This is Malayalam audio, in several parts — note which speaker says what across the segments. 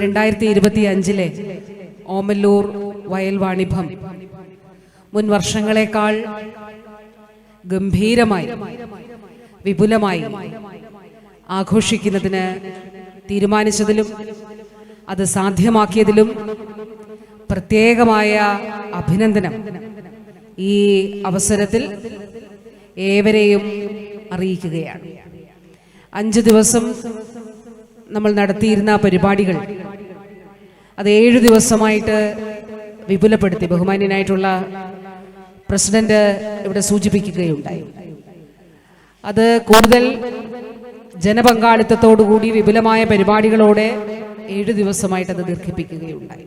Speaker 1: രണ്ടായിരത്തി ഇരുപത്തി അഞ്ചിലെ ഓമല്ലൂർ വയൽ വാണിഭം മുൻ വർഷങ്ങളെക്കാൾ ഗംഭീരമായി വിപുലമായി ആഘോഷിക്കുന്നതിന് തീരുമാനിച്ചതിലും അത് സാധ്യമാക്കിയതിലും പ്രത്യേകമായ അഭിനന്ദനം ഈ അവസരത്തിൽ ഏവരെയും അറിയിക്കുകയാണ്. അഞ്ച് ദിവസം നമ്മൾ നടത്തിയിരുന്ന പരിപാടികൾ അത് ഏഴ് ദിവസമായിട്ട് വിപുലപ്പെടുത്തി ബഹുമാന്യനായിട്ടുള്ള പ്രസിഡന്റ് ഇവിടെ സൂചിപ്പിക്കുകയുണ്ടായി. അത് കൂടുതൽ ജനപങ്കാളിത്തത്തോടുകൂടി വിപുലമായ പരിപാടികളോടെ ഏഴു ദിവസമായിട്ട് അത് ദീർഘിപ്പിക്കുകയുണ്ടായി.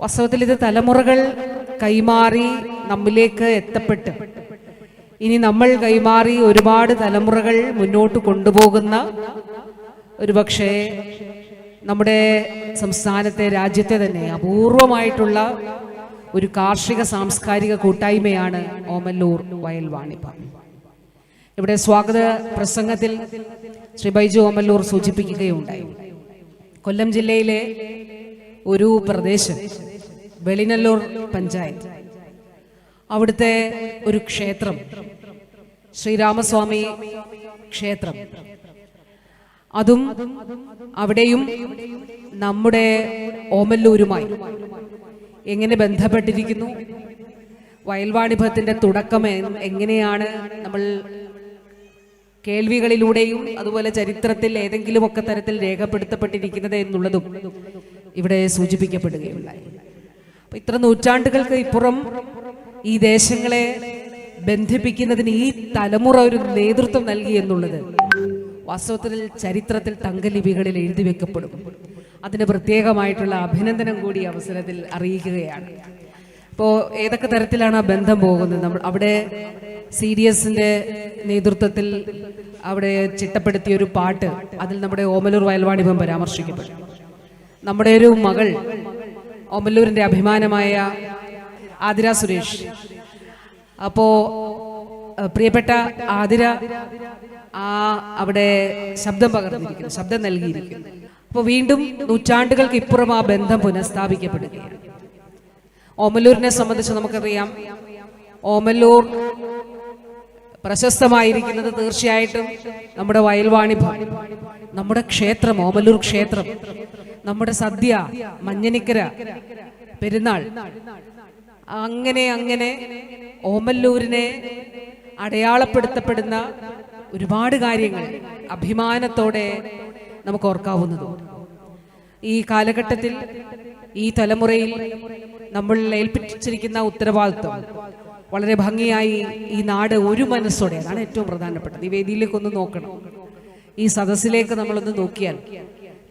Speaker 1: വാസ്തവത്തിൽ ഇത് തലമുറകൾ കൈമാറി നമ്മിലേക്ക് എത്തപ്പെട്ട് ഇനി നമ്മൾ കൈമാറി ഒരുപാട് തലമുറകൾ മുന്നോട്ട് കൊണ്ടുപോകുന്ന ഒരുപക്ഷെ നമ്മുടെ സംസ്ഥാനത്തെ രാജ്യത്തെ തന്നെ അപൂർവമായിട്ടുള്ള ഒരു കാർഷിക സാംസ്കാരിക കൂട്ടായ്മയാണ് ഓമല്ലൂർ വയൽ വാണിപ്പ ഇവിടെ സ്വാഗത പ്രസംഗത്തിൽ ശ്രീ ബൈജു ഓമല്ലൂർ സൂചിപ്പിക്കുകയുണ്ടായി. കൊല്ലം ജില്ലയിലെ ഒരു പ്രദേശം വെളിനല്ലൂർ പഞ്ചായത്ത്. അവിടുത്തെ ഒരു ക്ഷേത്രം ശ്രീരാമസ്വാമി ക്ഷേത്രം. അതും അവിടെയും നമ്മുടെ ഓമല്ലൂരുമായി. എങ്ങനെ ബന്ധപ്പെട്ടിരിക്കുന്നു? വയൽവാണിഭത്തിന്റെ തുടക്കം എങ്ങനെയാണ് നമ്മൾ കേൾവികളിലൂടെയും അതുപോലെ ചരിത്രത്തിൽ ഏതെങ്കിലുമൊക്കെ തരത്തിൽ രേഖപ്പെടുത്തപ്പെട്ടിരിക്കുന്നത് എന്നുള്ളതും ഇവിടെ സൂചിപ്പിക്കപ്പെടുകയുണ്ടായി. അപ്പൊ ഇത്ര നൂറ്റാണ്ടുകൾക്ക് ഇപ്പുറം ഈ ദേശങ്ങളെ ബന്ധിപ്പിക്കുന്നതിന് ഈ തലമുറ ഒരു നേതൃത്വം നൽകി എന്നുള്ളത് വാസ്തവത്തിൽ ചരിത്രത്തിൽ തങ്കലിപികളിൽ എഴുതി വെക്കപ്പെടും. അതിന് പ്രത്യേകമായിട്ടുള്ള അഭിനന്ദനം കൂടി അവസരത്തിൽ അറിയിക്കുകയാണ്. ഇപ്പോൾ ഏതൊക്കെ തരത്തിലാണ് ആ ബന്ധം പോകുന്നത്? നമ്മൾ അവിടെ സി ഡി എസിന്റെ നേതൃത്വത്തിൽ അവിടെ ചിട്ടപ്പെടുത്തിയ ഒരു പാട്ട് അതിൽ നമ്മുടെ ഓമലൂർ വയൽവാണിഭം പരാമർശിക്കപ്പെട്ടു നമ്മുടെ ഒരു മകൾ ഓമല്ലൂരിന്റെ അഭിമാനമായ ആതിര സുരേഷ്. അപ്പോ അഹ് പ്രിയപ്പെട്ട ആതിര ആ അവിടെ ശബ്ദം പകർന്നിരിക്കുന്നു ശബ്ദം നൽകിയിരിക്കുന്നു. അപ്പോൾ വീണ്ടും നൂറ്റാണ്ടുകൾക്ക് ഇപ്പുറം ആ ബന്ധം പുനഃസ്ഥാപിക്കപ്പെടുകയാണ്. ഓമല്ലൂരിനെ സംബന്ധിച്ച് നമുക്കറിയാം. ഓമല്ലൂർ പ്രശസ്തമായിരിക്കുന്നത് തീർച്ചയായിട്ടും നമ്മുടെ വയൽവാണിഭം നമ്മുടെ ക്ഷേത്രം ഓമല്ലൂർ ക്ഷേത്രം നമ്മുടെ സദ്യ മഞ്ഞനിക്കര പെരുന്നാൾ. അങ്ങനെ അങ്ങനെ ഓമല്ലൂരിനെ അടയാളപ്പെടുത്തപ്പെടുന്ന ഒരുപാട് കാര്യങ്ങൾ അഭിമാനത്തോടെ നമുക്ക് ഓർക്കാവുന്നതും. ഈ കാലഘട്ടത്തിൽ ഈ തലമുറയിൽ നമ്മൾ ഏൽപ്പിച്ചിരിക്കുന്ന ഉത്തരവാദിത്വം വളരെ ഭംഗിയായി ഈ നാട് ഒരു മനസ്സോടെ അതാണ് ഏറ്റവും പ്രധാനപ്പെട്ടത്. ഈ വേദിയിലേക്ക് ഒന്ന് നോക്കണം. ഈ സദസ്സിലേക്ക് നമ്മളൊന്ന് നോക്കിയാൽ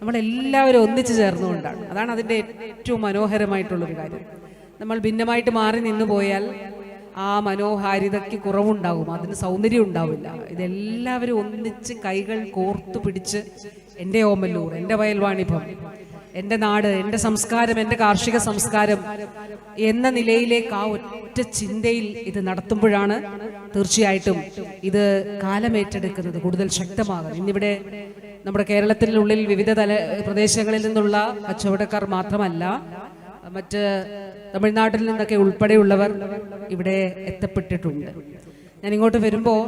Speaker 1: നമ്മളെല്ലാവരും ഒന്നിച്ചു ചേർന്നുകൊണ്ടാണ്. അതാണ് അതിന്റെ ഏറ്റവും മനോഹരമായിട്ടുള്ളൊരു കാര്യം. നമ്മൾ ഭിന്നമായിട്ട് മാറി നിന്നു പോയാൽ ആ മനോഹാരിതയ്ക്ക് കുറവുണ്ടാകും അതിന് സൗന്ദര്യം ഉണ്ടാവില്ല. ഇതെല്ലാവരും ഒന്നിച്ച് കൈകൾ കോർത്തു പിടിച്ച് എന്റെ ഓമല്ലൂർ എന്റെ വയൽവാണിഭം എന്റെ നാട് എന്റെ സംസ്കാരം എന്റെ കാർഷിക സംസ്കാരം എന്ന നിലയിലേക്ക് ആ ഒറ്റ ചിന്തയിൽ ഇത് നടത്തുമ്പോഴാണ് തീർച്ചയായിട്ടും ഇത് കാലമേറ്റെടുക്കുന്നത് കൂടുതൽ ശക്തമാകും ഇന്നിവിടെ നമ്മുടെ കേരളത്തിനുള്ളിൽ വിവിധ തല പ്രദേശങ്ങളിൽ നിന്നുള്ള കച്ചവടക്കാർ മാത്രമല്ല മറ്റ് തമിഴ്നാട്ടിൽ നിന്നൊക്കെ ഉൾപ്പെടെയുള്ളവർ ഇവിടെ എത്തപ്പെട്ടിട്ടുണ്ട്. ഞാൻ ഇങ്ങോട്ട് വരുമ്പോൾ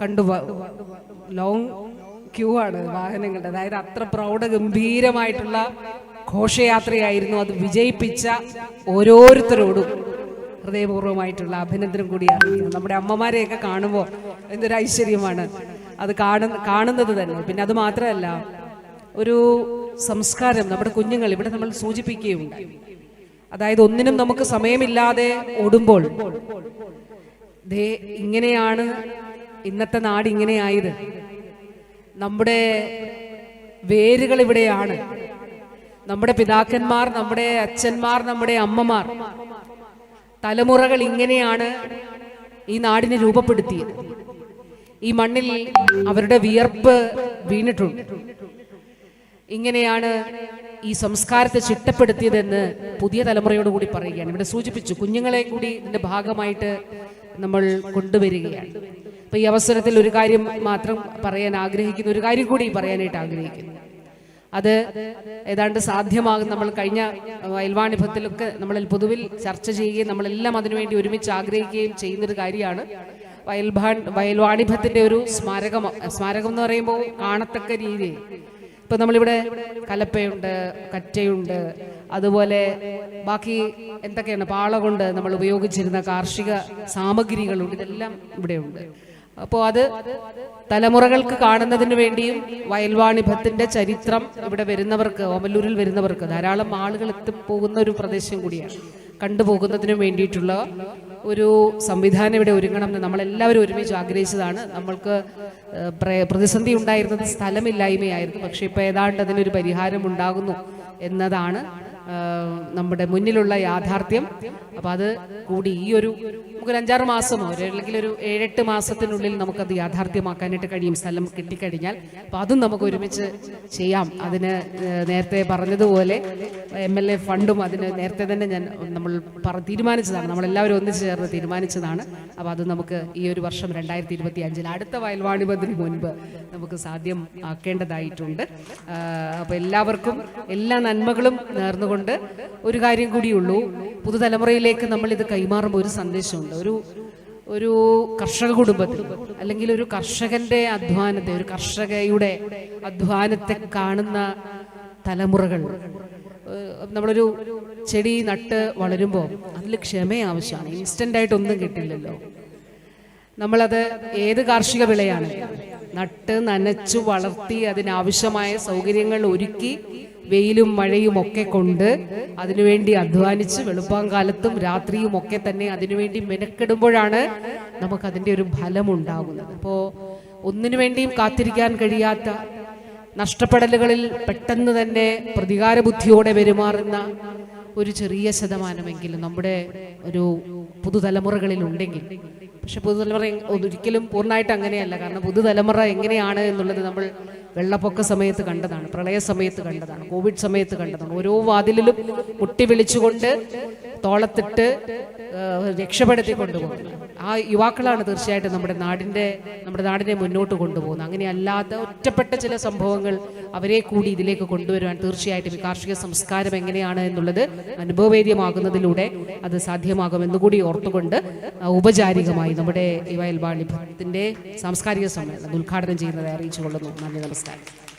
Speaker 1: കണ്ടു ലോങ് ക്യൂ ആണ് വാഹനങ്ങളുടെ. അതായത് അത്ര പ്രൗഢ ഗംഭീരമായിട്ടുള്ള ഘോഷയാത്രയായിരുന്നു അത് വിജയിപ്പിച്ച ഓരോരുത്തരോടും ഹൃദയപൂർവമായിട്ടുള്ള അഭിനന്ദനം കൂടി നമ്മുടെ അമ്മമാരെയൊക്കെ കാണുമ്പോൾ എന്തൊരു ഐശ്വര്യമാണ് അത് കാണുന്ന കാണുന്നത് തന്നെ. പിന്നെ അത് മാത്രമല്ല ഒരു സംസ്കാരം നമ്മുടെ കുഞ്ഞുങ്ങൾ ഇവിടെ നമ്മൾ സൂചിപ്പിക്കുകയുണ്ടായി. അതായത് ഒന്നിനും നമുക്ക് സമയമില്ലാതെ ഓടുമ്പോൾ. ദേ ഇങ്ങനെയാണ് ഇന്നത്തെ നാട് ഇങ്ങനെയായത്. നമ്മുടെ വേരുകൾ ഇവിടെയാണ്. നമ്മുടെ പിതാക്കന്മാർ നമ്മുടെ അച്ഛന്മാർ നമ്മുടെ അമ്മമാർ. തലമുറകൾ ഇങ്ങനെയാണ് ഈ നാടിനെ രൂപപ്പെടുത്തിയത്. ഈ മണ്ണിൽ അവരുടെ വിയർപ്പ് വീണിട്ടുണ്ട്. ഇങ്ങനെയാണ് ഈ സംസ്കാരത്തെ ചിട്ടപ്പെടുത്തിയതെന്ന് പുതിയ തലമുറയോട് കൂടി പറയുകയാണ്. ഇവിടെ സൂചിപ്പിച്ചു കുഞ്ഞുങ്ങളെ കൂടി ഇതിന്റെ ഭാഗമായിട്ട് നമ്മൾ കൊണ്ടുവരികയാണ്. അപ്പൊ ഈ അവസരത്തിൽ ഒരു കാര്യം മാത്രം പറയാൻ ആഗ്രഹിക്കുന്ന ഒരു കാര്യം കൂടി പറയാനായിട്ട് ആഗ്രഹിക്കുന്നു. അത് ഏതാണ്ട് സാധ്യമാകും നമ്മൾ കഴിഞ്ഞ അയൽവാണിഭത്തിലൊക്കെ നമ്മൾ പൊതുവിൽ ചർച്ച ചെയ്യുകയും നമ്മളെല്ലാം അതിനുവേണ്ടി ഒരുമിച്ച് ആഗ്രഹിക്കുകയും ചെയ്യുന്നൊരു കാര്യമാണ്. വയൽഭാ വയൽവാണിഭത്തിന്റെ ഒരു സ്മാരകം സ്മാരകം എന്ന് പറയുമ്പോൾ കാണത്തക്ക രീതിയിൽ ഇപ്പൊ നമ്മളിവിടെ കലപ്പയുണ്ട് കറ്റയുണ്ട് അതുപോലെ ബാക്കി എന്തൊക്കെയാണ് പാള കൊണ്ട് നമ്മൾ ഉപയോഗിച്ചിരുന്ന കാർഷിക സാമഗ്രികളുണ്ട് ഇതെല്ലാം ഇവിടെയുണ്ട്. അപ്പോൾ അത് തലമുറകൾക്ക് കാണുന്നതിന് വേണ്ടിയും വയൽവാണിഭത്തിന്റെ ചരിത്രം ഇവിടെ വരുന്നവർക്ക് ഓമല്ലൂരിൽ വരുന്നവർക്ക് ധാരാളം ആളുകൾ എത്തിപ്പോകുന്ന ഒരു പ്രദേശം കൂടിയാണ്. കണ്ടുപോകുന്നതിനും വേണ്ടിയിട്ടുള്ള ഒരു സംവിധാനം ഇവിടെ ഒരുങ്ങണം എന്ന് നമ്മളെല്ലാവരും ഒരുമിച്ച് ആഗ്രഹിച്ചതാണ്. നമ്മൾക്ക് പ്രതിസന്ധി ഉണ്ടായിരുന്നത് സ്ഥലമില്ലായ്മയായിരുന്നു. പക്ഷേ ഇപ്പോൾ ഏതാണ്ട് അതിനൊരു പരിഹാരം ഉണ്ടാകുന്നു എന്നതാണ് നമ്മുടെ മുന്നിലുള്ള യാഥാർത്ഥ്യം. അപ്പോൾ അത് കൂടി ഈ ഒരു നമുക്കൊരു അഞ്ചാറ് മാസമോ അല്ലെങ്കിൽ ഒരു ഏഴെട്ട് മാസത്തിനുള്ളിൽ നമുക്കത് യാഥാർത്ഥ്യമാക്കാനായിട്ട് കഴിയും സ്ഥലം കിട്ടിക്കഴിഞ്ഞാൽ. അപ്പൊ അതും നമുക്ക് ഒരുമിച്ച് ചെയ്യാം. അതിന് നേരത്തെ പറഞ്ഞതുപോലെ എം എൽ എ ഫണ്ടും അതിന് നേരത്തെ തന്നെ ഞാൻ നമ്മൾ തീരുമാനിച്ചതാണ്. നമ്മളെല്ലാവരും ഒന്നിച്ചു ചേർന്ന് തീരുമാനിച്ചതാണ്. അപ്പോൾ അത് നമുക്ക് ഈ ഒരു വർഷം രണ്ടായിരത്തി ഇരുപത്തി അഞ്ചിൽ അടുത്ത വയൽവാണിപത്തിന് മുൻപ് നമുക്ക് സാധ്യം ആക്കേണ്ടതായിട്ടുണ്ട് അപ്പോൾ എല്ലാവർക്കും എല്ലാ നന്മകളും നേർന്നുകൊണ്ട് ഒരു കാര്യം കൂടിയുള്ളൂ. പുതുതലമുറയിലേക്ക് നമ്മൾ ഇത് കൈമാറുമ്പോൾ ഒരു സന്ദേശമുണ്ട്. ഒരു ഒരു കർഷക കുടുംബത്തിൽ അല്ലെങ്കിൽ ഒരു കർഷകന്റെ അധ്വാനത്തെ ഒരു കർഷകയുടെ അധ്വാനത്തെ കാണുന്ന തലമുറകൾ നമ്മളൊരു ചെടി നട്ട് വളരുമ്പോൾ അതിൽ ക്ഷമ ആവശ്യമാണ്. ഇൻസ്റ്റന്റ് ആയിട്ട് ഒന്നും കിട്ടില്ലല്ലോ. നമ്മളത് ഏത് കാർഷിക വിളയാണ് നട്ട് നനച്ചു വളർത്തി അതിനാവശ്യമായ സൗകര്യങ്ങൾ ഒരുക്കി വെയിലും മഴയും ഒക്കെ കൊണ്ട് അതിനുവേണ്ടി അധ്വാനിച്ച് വെളുപ്പാങ്കാലത്തും രാത്രിയും ഒക്കെ തന്നെ അതിനുവേണ്ടി മെനക്കെടുമ്പോഴാണ് നമുക്ക് അതിന്റെ ഒരു ഫലം ഉണ്ടാകുന്നത് അപ്പോൾ ഒന്നിനു വേണ്ടിയും കാത്തിരിക്കാൻ കഴിയാത്ത നഷ്ടപ്പെടലുകളിൽ പെട്ടെന്ന് തന്നെ പ്രതികാര ബുദ്ധിയോടെ പെരുമാറുന്ന ഒരു ചെറിയ ശതമാനമെങ്കിലും നമ്മുടെ ഒരു പുതുതലമുറകളിൽ ഉണ്ടെങ്കിൽ. പക്ഷെ പുതുതലമുറ ഒരിക്കലും പൂർണമായിട്ട് അങ്ങനെയല്ല. കാരണം പുതുതലമുറ എങ്ങനെയാണ് എന്നുള്ളത് നമ്മൾ വെള്ളപ്പൊക്ക സമയത്ത് കണ്ടതാണ് പ്രളയ സമയത്ത് കണ്ടതാണ് കോവിഡ് സമയത്ത് കണ്ടതാണ്. ഓരോ വാതിലിലും മുട്ടി വിളിച്ചുകൊണ്ട് തോളത്തിട്ട് രക്ഷപ്പെടുത്തി കൊണ്ടുപോകുന്നത് ആ യുവാക്കളാണ് തീർച്ചയായിട്ടും നമ്മുടെ നാടിന്റെ നമ്മുടെ നാടിനെ മുന്നോട്ട് കൊണ്ടുപോകുന്നത്. അങ്ങനെയല്ലാത്ത ഒറ്റപ്പെട്ട ചില സംഭവങ്ങൾ അവരെ കൂടി ഇതിലേക്ക് കൊണ്ടുവരുവാൻ തീർച്ചയായിട്ടും ഈ കാർഷിക സംസ്കാരം എങ്ങനെയാണ് എന്നുള്ളത് അനുഭവവേദ്യമാകുന്നതിലൂടെ അത് സാധ്യമാകുമെന്ന് കൂടി ഓർത്തുകൊണ്ട് ഔപചാരികമായി നമ്മുടെ ഈ വയൽവാണിഭത്തിന്റെ സാംസ്കാരിക സമ്മേളനം ഉദ്ഘാടനം ചെയ്യുന്നതായി അറിയിച്ചു കൊള്ളുന്നു നന്ദി നമസ്കാരം.